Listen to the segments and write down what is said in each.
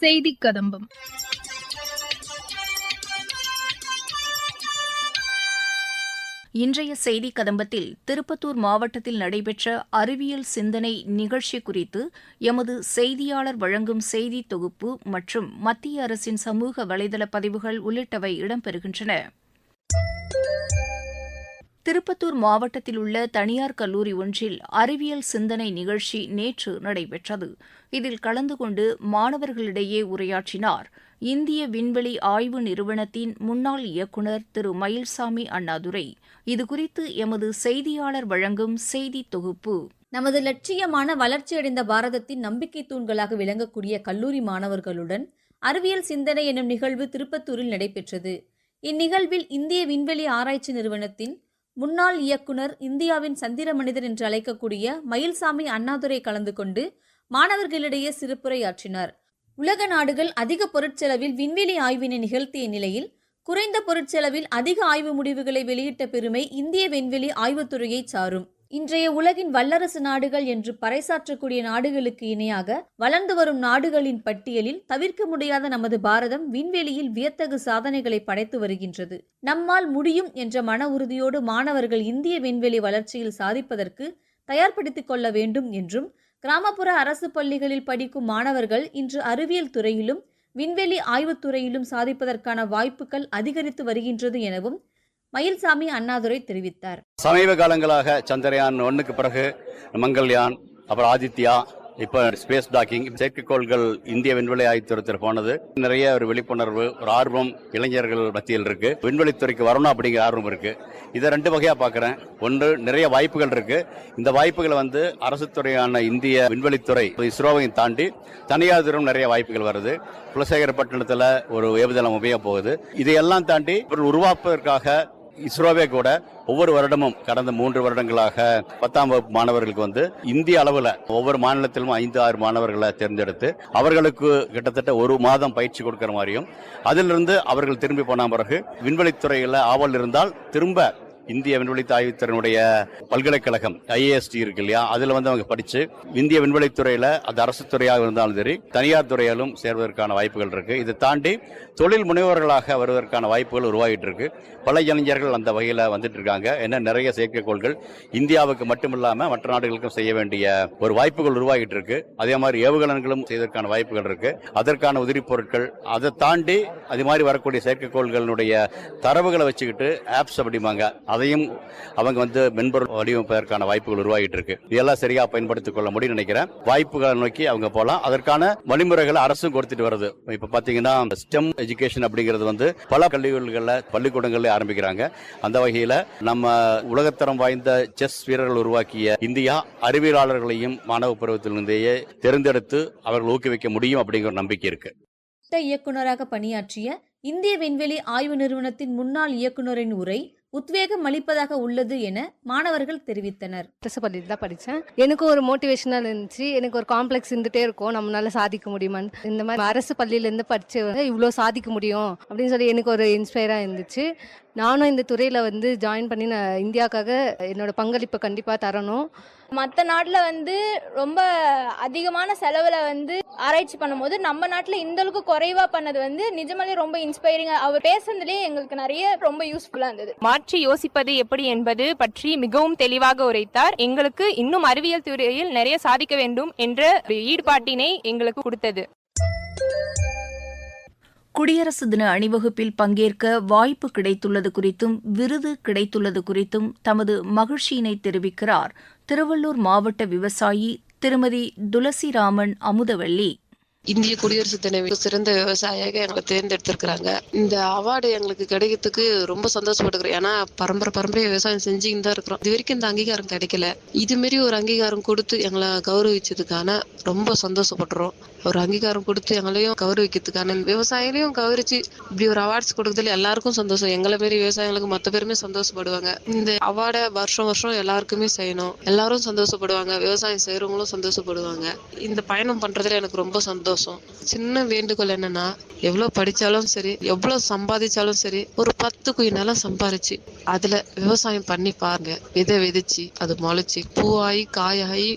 செய்தி கதம்பம். இன்றைய செய்தி கதம்பத்தில் திருப்பத்தூர் மாவட்டத்தில் நடைபெற்ற அறிவியல் சிந்தனை நிகழ்ச்சி குறித்து எமது செய்தியாளர் வழங்கும் செய்தி தொகுப்பு மற்றும் மத்திய அரசின் சமூக வலைதள பதிவுகள் உள்ளிட்டவை இடம்பெறுகின்றன. திருப்பத்தூர் மாவட்டத்தில் உள்ள தனியார் கல்லூரி ஒன்றில் அறிவியல் சிந்தனை நிகழ்ச்சி நேற்று நடைபெற்றது. இதில் கலந்து கொண்டு மாணவர்களிடையே உரையாற்றினார். இந்திய விண்வெளி ஆய்வு நிறுவனத்தின் முன்னாள் இயக்குநர் திரு. மயில்சாமி அண்ணாதுரை. இதுகுறித்து எமது செய்தியாளர் வழங்கும் செய்தி தொகுப்பு. நமது லட்சியமான வளர்ச்சியடைந்த பாரதத்தின் நம்பிக்கை தூண்களாக விளங்கக்கூடிய கல்லூரி மாணவர்களுடன் அறிவியல் சிந்தனை எனும் நிகழ்வு திருப்பத்தூரில் நடைபெற்றது. இந்நிகழ்வில் இந்திய விண்வெளி ஆராய்ச்சி நிறுவனத்தின் முன்னாள் இயக்குனர் இந்தியாவின் சந்திர மனிதர் என்று அழைக்கக்கூடிய மயில்சாமி அண்ணாதுரை கலந்து கொண்டு மாணவர்களிடையே சிறப்புரையாற்றினார். உலக நாடுகள் அதிக பொருட்செலவில் விண்வெளி ஆய்வினை நிகழ்த்திய நிலையில் குறைந்த பொருட்செலவில் அதிக ஆய்வு முடிவுகளை வெளியிட்ட பெருமை இந்திய விண்வெளி ஆய்வுத்துறையை சாரும். இன்றைய உலகின் வல்லரசு நாடுகள் என்று பறைசாற்றக்கூடிய நாடுகளுக்கு இணையாக வளர்ந்து வரும் நாடுகளின் பட்டியலில் தவிர்க்க முடியாத நமது பாரதம் விண்வெளியில் வியத்தகு சாதனைகளை படைத்து வருகின்றது. நம்மால் முடியும் என்ற மன உறுதியோடு மாணவர்கள் இந்திய விண்வெளி வளர்ச்சியில் சாதிப்பதற்கு தயார்படுத்திக் கொள்ள வேண்டும் என்றும் கிராமப்புற அரசு பள்ளிகளில் படிக்கும் மாணவர்கள் இன்று அறிவியல் துறையிலும் விண்வெளி ஆய்வுத்துறையிலும் சாதிப்பதற்கான வாய்ப்புகள் அதிகரித்து வருகின்றது எனவும் மயில்சாமி அண்ணாதுரை தெரிவித்தார். சமீப காலங்களாக சந்திரயான் ஒன்றுக்கு பிறகு மங்கள்யான் அப்புறம் ஆதித்யா இப்போ ஸ்பேஸ் டாக்கிங் செயற்கைக்கோள்கள் இந்திய விண்வெளி ஆய்வுத்துறையில் போனது. நிறைய ஒரு விழிப்புணர்வு ஒரு ஆர்வம் இளைஞர்கள் மத்தியில் இருக்கு. விண்வெளித்துறைக்கு வரணும் அப்படிங்கிற ஆர்வம் இருக்கு. இதை ரெண்டு வகையா பார்க்குறேன். ஒன்று நிறைய வாய்ப்புகள் இருக்கு. இந்த வாய்ப்புகளை வந்து அரசு துறையான இந்திய விண்வெளித்துறை இஸ்ரோவையும் தாண்டி தனியார் துறையும் நிறைய வாய்ப்புகள் வருது. குலசேகரப்பட்டினத்தில் ஒரு ஏவுதளம் உபயோகப்போகுது போகுது. இதையெல்லாம் தாண்டி இவர்கள் உருவாக்குவதற்காக இஸ்ரோவே கூட ஒவ்வொரு வருடமும் கடந்த மூன்று வருடங்களாக பத்தாம் வகுப்பு மாணவர்களுக்கு வந்து இந்திய அளவில் ஒவ்வொரு மாநிலத்திலும் ஐந்து ஆறு மாணவர்களை தேர்ந்தெடுத்து அவர்களுக்கு கிட்டத்தட்ட ஒரு மாதம் பயிற்சி கொடுக்கிற மாதிரியும் அதிலிருந்து அவர்கள் திரும்பி போன பிறகு விண்வெளித்துறையில் ஆவல் இருந்தால் திரும்ப இந்திய விண்வெளி ஆய்வுத்திறனுடைய பல்கலைக்கழகம் ஐஏஎஸ்டி இருக்கு இல்லையா? அதுல வந்து அவங்க படிச்சு இந்திய விண்வெளித்துறையில அது அரசு துறையாக இருந்தாலும் சரி தனியார் துறையிலும் சேர்வதற்கான வாய்ப்புகள் இருக்கு. இதை தாண்டி தொழில் முனைவர்களாக வருவதற்கான வாய்ப்புகள் உருவாகிட்டு இருக்கு. பல இளைஞர்கள் அந்த வகையில் வந்துட்டு இருக்காங்க. என்ன நிறைய செயற்கைக்கோள்கள் இந்தியாவுக்கு மட்டுமில்லாம மற்ற நாடுகளுக்கும் செய்ய வேண்டிய ஒரு வாய்ப்புகள் உருவாகிட்டு இருக்கு. அதே மாதிரி ஏவுகணங்களும் செய்வதற்கான வாய்ப்புகள் இருக்கு. அதற்கான உதிரி பொருட்கள் அதை தாண்டி அது மாதிரி வரக்கூடிய செயற்கைக்கோள்களுடைய தரவுகளை வச்சுக்கிட்டு ஆப்ஸ் அப்படிம்பாங்க. அதையும் அவங்க வந்து மென்பொருள் வடிவமைப்பதற்கான வாய்ப்புகள் உருவாகிட்டு இருக்கு இதெல்லாம் சரியா பயன்படுத்திக் கொள்ள முடியும் நினைக்கிறேன். வாய்ப்புகளை நோக்கி அவங்க போலாம் அதற்கான வழிமுறைகளை அரசும் கொடுத்துட்டு வருது. இப்ப பாத்தீங்கன்னா ஸ்டெம் எஜுகேஷன் அப்படிங்கிறது வந்து பல கல்லூரிகளில் பள்ளிக்கூடங்களில் ஆரம்பிக்கிறாங்க. அந்த வகையில நம்ம உலகத்தரம் வாய்ந்த செஸ் வீரர்கள் உருவாக்கிய இந்தியா அறிவியலாளர்களையும் மாணவ பருவத்திலிருந்தேயே தேர்ந்தெடுத்து அவர்கள் ஊக்குவிக்க முடியும் அப்படிங்கிற ஒரு நம்பிக்கை இருக்கு. இயக்குநராக பணியாற்றிய இந்திய விண்வெளி ஆய்வு நிறுவனத்தின் முன்னாள் இயக்குநரின் உரை உத்வேகம் அளிப்பதாக உள்ளது என மாணவர்கள் தெரிவித்தனர். அரசு பள்ளியில் தான் படித்தேன் எனக்கு ஒரு மோட்டிவேஷனல் இருந்துச்சு. எனக்கு ஒரு காம்ப்ளெக்ஸ் இருந்துகிட்டே இருக்கும். நம்மளால சாதிக்க முடியுமான்னு இந்த மாதிரி அரசு பள்ளியிலேருந்து படித்து இவ்வளோ சாதிக்க முடியும் அப்படின்னு சொல்லி எனக்கு ஒரு இன்ஸ்பயராக இருந்துச்சு. நானும் இந்த துறையில் வந்து ஜாயின் பண்ணி நான் இந்தியாவுக்காக என்னோட பங்களிப்பை கண்டிப்பாக தரணும். மற்ற நாட்டில் வந்து ரொம்ப அதிகமான செலவில் வந்து ஆராய்ச்சி பண்ணும்போது நம்ம நாட்டில் இந்த அளவுக்கு குறைவாக பண்ணது வந்து நிஜமாலே ரொம்ப இன்ஸ்பைரிங்காக அவர் பேசுனதுலேயே எங்களுக்கு நிறைய ரொம்ப யூஸ்ஃபுல்லாக இருந்தது. மாற்றி யோசிப்பது எப்படி என்பது பற்றி மிகவும் தெளிவாக உரைத்தார். எங்களுக்கு இன்னும் அறிவியல் துறையில் நிறைய சாதிக்க வேண்டும் என்ற ஈடுபாட்டினை எங்களுக்கு கொடுத்தது. குடியரசு தின அணிவகுப்பில் பங்கேற்க வாய்ப்பு கிடைத்துள்ளது குறித்தும் விருது கிடைத்துள்ளது குறித்தும் தமது மகிழ்ச்சியினை தெரிவிக்கிறார். திருவள்ளூர் மாவட்ட விவசாயி திருமதி துளசிராமன் அமுதவள்ளி இந்திய குடியரசு தின சிறந்த விவசாயியாக எங்களை தேர்ந்தெடுத்திருக்கிறாங்க. இந்த அவார்டு எங்களுக்கு கிடைக்கிறதுக்கு ரொம்ப சந்தோஷப்படுகிறோம் ஏன்னா பரம்பரை பரம்பரை விவசாயம் செஞ்சுக்கிட்டு தான் இருக்கிறோம். இது வரைக்கும் இந்த அங்கீகாரம் கிடைக்கல. இது மாரி ஒரு அங்கீகாரம் கொடுத்து எங்களை கௌரவிச்சதுக்கான ரொம்ப சந்தோஷப்படுறோம் ஒரு அங்கீகாரம் கொடுத்து எங்களையும் கௌரவிக்கிறதுக்கான விவசாயிகளையும் கௌரவிச்சு இப்படி ஒரு அவார்ட்ஸ் கொடுக்கறதுல எல்லாருக்கும் சந்தோஷம். எங்களை மாரி விவசாயிகளுக்கு மற்ற பேருமே சந்தோஷப்படுவாங்க. இந்த அவார்டை வருஷம் வருஷம் எல்லாருக்குமே செய்யணும். எல்லாரும் சந்தோஷப்படுவாங்க. விவசாயம் செய்யறவங்களும் சந்தோஷப்படுவாங்க. இந்த பயணம் பண்றதுல எனக்கு ரொம்ப சந்தோஷம். சந்தோஷம். சின்ன வேண்டுகோள் என்னன்னா எவ்வளவு படிச்சாலும் சரி எவ்வளவு சம்பாதிச்சாலும் சரி ஒரு பத்து குயி நிலம் சம்பாரிச்சு அதுல விவசாயம் பண்ணி பாருங்க. விதை விதைச்சு அது முளைச்சு பூவாகி காயாகி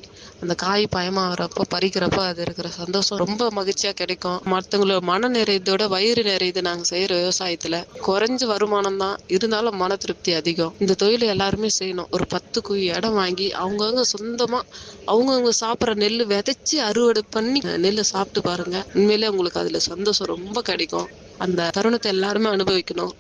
அந்த காய் பயமாகறப்போ பறிக்கிறப்ப அது இருக்கிற சந்தோஷம் ரொம்ப மகிழ்ச்சியா கிடைக்கும். மற்றவங்களோட மன நிறையதோட வயிறு நிறையுது நாங்க செய்யற விவசாயத்துல. குறைஞ்ச வருமானம் தான். இருந்தாலும் மன திருப்தி அதிகம். இந்த தொழில் எல்லாருமே செய்யணும். ஒரு பத்து குழி இடம் வாங்கி அவங்கவுங்க சொந்தமா அவங்கவுங்க சாப்பிட்ற நெல் விதைச்சு அறுவடை பண்ணி நெல் சாப்பிட்டு பாருங்க. உண்மையிலே உங்களுக்கு அதுல சந்தோஷம் ரொம்ப கிடைக்கும். அந்த தருணத்தை எல்லாருமே அனுபவிக்கணும்.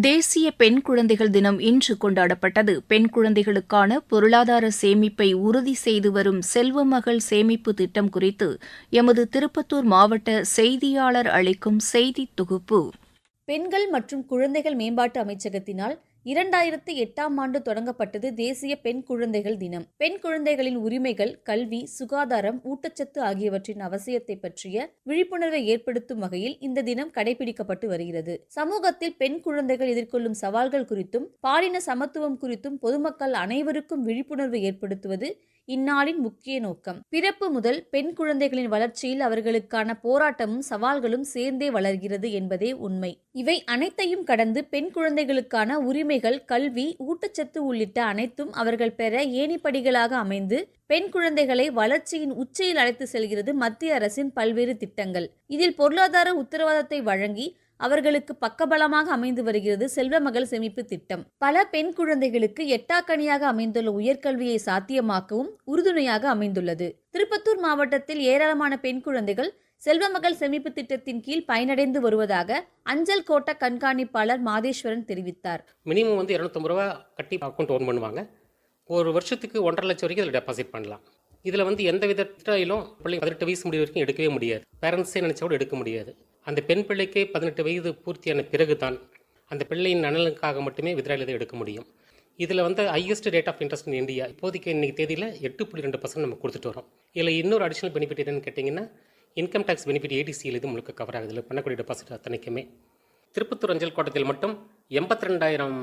தேசிய பெண் குழந்தைகள் தினம் இன்று கொண்டாடப்பட்டது. பெண் குழந்தைகளுக்கான பொருளாதார சேமிப்பை உறுதி செய்து வரும் செல்வமகள் சேமிப்பு திட்டம் குறித்து எமது திருப்பத்தூர் மாவட்ட செய்தியாளர் அளிக்கும் செய்தி தொகுப்பு. பெண்கள் மற்றும் குழந்தைகள் மேம்பாட்டு அமைச்சகத்தினால் இரண்டாயிரத்து எட்டாம் ஆண்டு தொடங்கப்பட்டது தேசிய பெண் குழந்தைகள் தினம். பெண் குழந்தைகளின் உரிமைகள் கல்வி சுகாதாரம் ஊட்டச்சத்து ஆகியவற்றின் அவசியத்தை பற்றிய விழிப்புணர்வை ஏற்படுத்தும் வகையில் இந்த தினம் கடைபிடிக்கப்பட்டு வருகிறது. சமூகத்தில் பெண் குழந்தைகள் எதிர்கொள்ளும் சவால்கள் குறித்தும் பாலின சமத்துவம் குறித்தும் பொதுமக்கள் அனைவருக்கும் விழிப்புணர்வு ஏற்படுத்துவது இந்நாளின் முக்கிய நோக்கம். பிறப்பு முதல் பெண் குழந்தைகளின் வளர்ச்சியில் அவர்களுக்கான போராட்டமும் சவால்களும் சேர்ந்தே வளர்கிறது என்பதே உண்மை. இவை அனைத்தையும் கடந்து பெண் குழந்தைகளுக்கான உரிமைகள் கல்வி ஊட்டச்சத்து உள்ளிட்ட அனைத்தும் அவர்கள் பெற ஏணிப்படிகளாக அமைந்து பெண் குழந்தைகளை வளர்ச்சியின் உச்சியில் அழைத்து செல்கிறது மத்திய அரசின் பல்வேறு திட்டங்கள். இதில் பொருளாதார உத்தரவாதத்தை வழங்கி அவர்களுக்கு பக்கபலமாக அமைந்து வருகிறது செல்வமகள் சேமிப்பு திட்டம். பல பெண் குழந்தைகளுக்கு எட்டாக்கணியாக அமைந்துள்ள உயர்கல்வியை சாத்தியமாக்கவும் உறுதுணையாக அமைந்துள்ளது. திருப்பத்தூர் மாவட்டத்தில் ஏராளமான பெண் குழந்தைகள் செல்வமகள் சேமிப்பு திட்டத்தின் கீழ் பயனடைந்து வருவதாக அஞ்சல் கோட்ட கண்காணிப்பாளர் மாதேஸ்வரன் தெரிவித்தார். மினிமம் வந்து இரநூத்தம்பது ரூபா கட்டி அக்கௌண்ட் ஓன் பண்ணுவாங்க. ஒரு வருஷத்துக்கு ஒன்றரை லட்சம் வரைக்கும் அதில் டெபாசிட் பண்ணலாம். இதில் வந்து எந்த விதத்திலும் பிள்ளை பதினெட்டு வயசு முடிவு வரைக்கும் எடுக்கவே முடியாது. பேரண்ட்ஸே நினச்சா கூட எடுக்க முடியாது. அந்த பெண் பிள்ளைக்கே பதினெட்டு வயது பூர்த்தியான பிறகு தான் அந்த பிள்ளையின் நலனுக்காக மட்டுமே வித்ராயில் எடுக்க முடியும். இதில் வந்து highest rate of interest in India இப்போதைக்கு இன்னைக்கு தேதியில் எட்டு புள்ளி ரெண்டு பர்சன்ட் நம்ம கொடுத்துட்டு வரோம். இதில் இன்னொரு அடிஷனல் பெனிஃபிட் என்னன்னு கேட்டிங்கன்னா இன்கம் டேக்ஸ் பெனிஃபிட் ஏடிசியில் இது முழுக்க கவர் ஆகுது இதில் பண்ணக்கூடிய டெபாசிட் அத்தனைக்குமே. திருப்பத்தூர் அஞ்சல் கோட்டத்தில் மட்டும் எண்பத்தி ரெண்டாயிரம்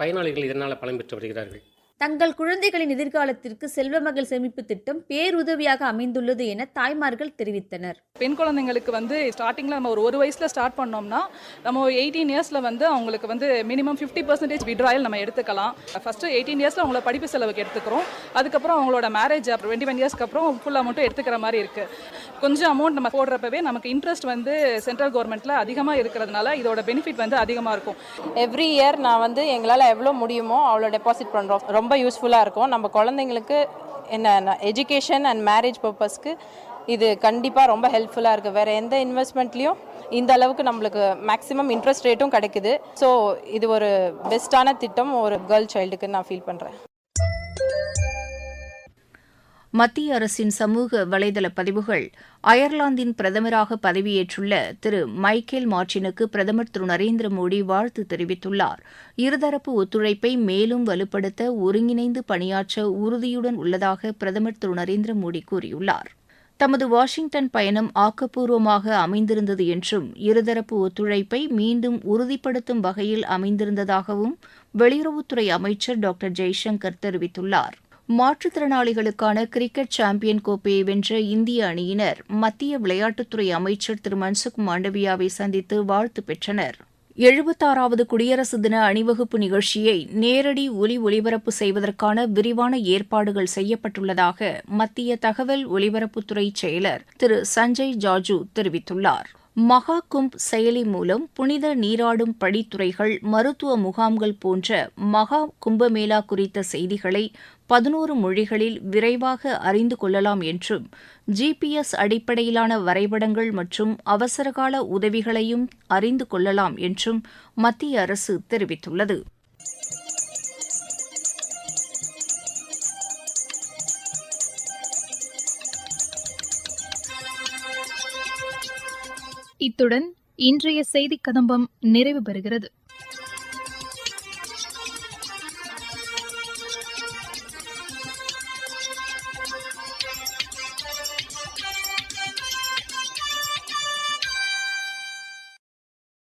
பயனாளிகள் இதனால் பலன் பெற்று வருகிறார்கள். தங்கள் குழந்தைகளின் எதிர்காலத்திற்கு செல்வமகள் சேமிப்பு திட்டம் பேருதவியாக அமைந்துள்ளது என தாய்மார்கள் தெரிவித்தனர். பெண் குழந்தைங்களுக்கு வந்து ஸ்டார்டிங்கில் நம்ம ஒரு ஒரு வயசில் ஸ்டார்ட் பண்ணோம்னா நம்ம எயிட்டீன் இயர்ஸில் வந்து அவங்களுக்கு வந்து மினிமம் ஃபிஃப்டி பர்சன்டேஜ் விட்ராயல் நம்ம எடுத்துக்கலாம். ஃபஸ்ட்டு எயிட்டீன் இயர்ஸில் அவங்கள படிப்பு செலவுக்கு எடுத்துக்கிறோம். அதுக்கப்புறம் அவங்களோட மேரேஜ் அப்புறம் டுவெண்ட்டி ஒன் இயர்ஸ்க்கு அப்புறம் ஃபுல் அமௌண்ட்டும் எடுத்துக்கிற மாதிரி இருக்குது கொஞ்சம் அமௌண்ட் நம்ம போடுறப்பவே நமக்கு இன்ட்ரெஸ்ட் வந்து சென்ட்ரல் கவர்மெண்ட்டில் அதிகமாக இருக்கிறதுனால இதோட பெனிஃபிட் வந்து அதிகமாக இருக்கும். எவ்ரி இயர் நான் வந்து எங்களால் எவ்வளோ முடியுமோ அவ்வளோ டெபாசிட் பண்ணுறோம் ரொம்ப ரொம்ப யூஸ்ஃபுல்லாக இருக்கும். நம்ம குழந்தைங்களுக்கு என்ன எஜுகேஷன் அண்ட் மேரேஜ் பர்பஸ்க்கு இது கண்டிப்பாக ரொம்ப ஹெல்ப்ஃபுல்லாக இருக்குது வேறு எந்த இன்வெஸ்ட்மெண்ட்லேயும் இந்த அளவுக்கு நம்மளுக்கு மேக்ஸிமம் இன்ட்ரெஸ்ட் ரேட்டும் கிடைக்குது. ஸோ இது ஒரு பெஸ்ட்டான திட்டம் ஒரு கேர்ள் சைல்டுக்கு நான் ஃபீல் பண்ணுறேன் மத்திய அரசின் சமூக வலைதள பதிவுகள் அயர்லாந்தின் பிரதமராக பதவியேற்றுள்ள திரு மைக்கேல் மார்டினுக்கு பிரதமர் திரு நரேந்திர மோடி வாழ்த்து தெரிவித்துள்ளார். இருதரப்பு ஒத்துழைப்பை மேலும் வலுப்படுத்த ஒருங்கிணைந்து பணியாற்ற உறுதியுடன் உள்ளதாக பிரதமர் திரு நரேந்திர மோடி கூறியுள்ளார். தமது வாஷிங்டன் பயணம் ஆக்கப்பூர்வமாக அமைந்திருந்தது என்றும் இருதரப்பு ஒத்துழைப்பை மீண்டும் உறுதிப்படுத்தும் வகையில் அமைந்திருந்ததாகவும் வெளியுறவுத்துறை அமைச்சர் டாக்டர் ஜெய்சங்கர் தெரிவித்துள்ளார். மாற்றுத்திறனாளிகளுக்கான கிரிக்கெட் சாம்பியன் கோப்பையை வென்ற இந்திய அணியினர் மத்திய விளையாட்டுத்துறை அமைச்சர் திரு. மன்சுக் மாண்டவியாவை சந்தித்து வாழ்த்து பெற்றனர். எழுபத்தாறாவது குடியரசு தின அணிவகுப்பு நிகழ்ச்சியை நேரடி ஒலி ஒளிபரப்பு செய்வதற்கான விரிவான ஏற்பாடுகள் செய்யப்பட்டுள்ளதாக மத்திய தகவல் ஒலிபரப்புத்துறை செயலர் திரு. சஞ்சய் ஜாஜு தெரிவித்துள்ளார். மகா கும்ப் செயலி மூலம் புனித நீராடும் படித்துறைகள் மருத்துவ முகாம்கள் போன்ற மகா கும்பமேளா குறித்த செய்திகளை பதினோரு மொழிகளில் விரைவாக அறிந்து கொள்ளலாம் என்றும் ஜிபிஎஸ் அடிப்படையிலான வரைபடங்கள் மற்றும் அவசரகால உதவிகளையும் அறிந்து கொள்ளலாம் என்றும் மத்திய அரசு தெரிவித்துள்ளது. இத்துடன் இன்றைய செய்திக் கதம்பம் நிறைவு பெறுகிறது.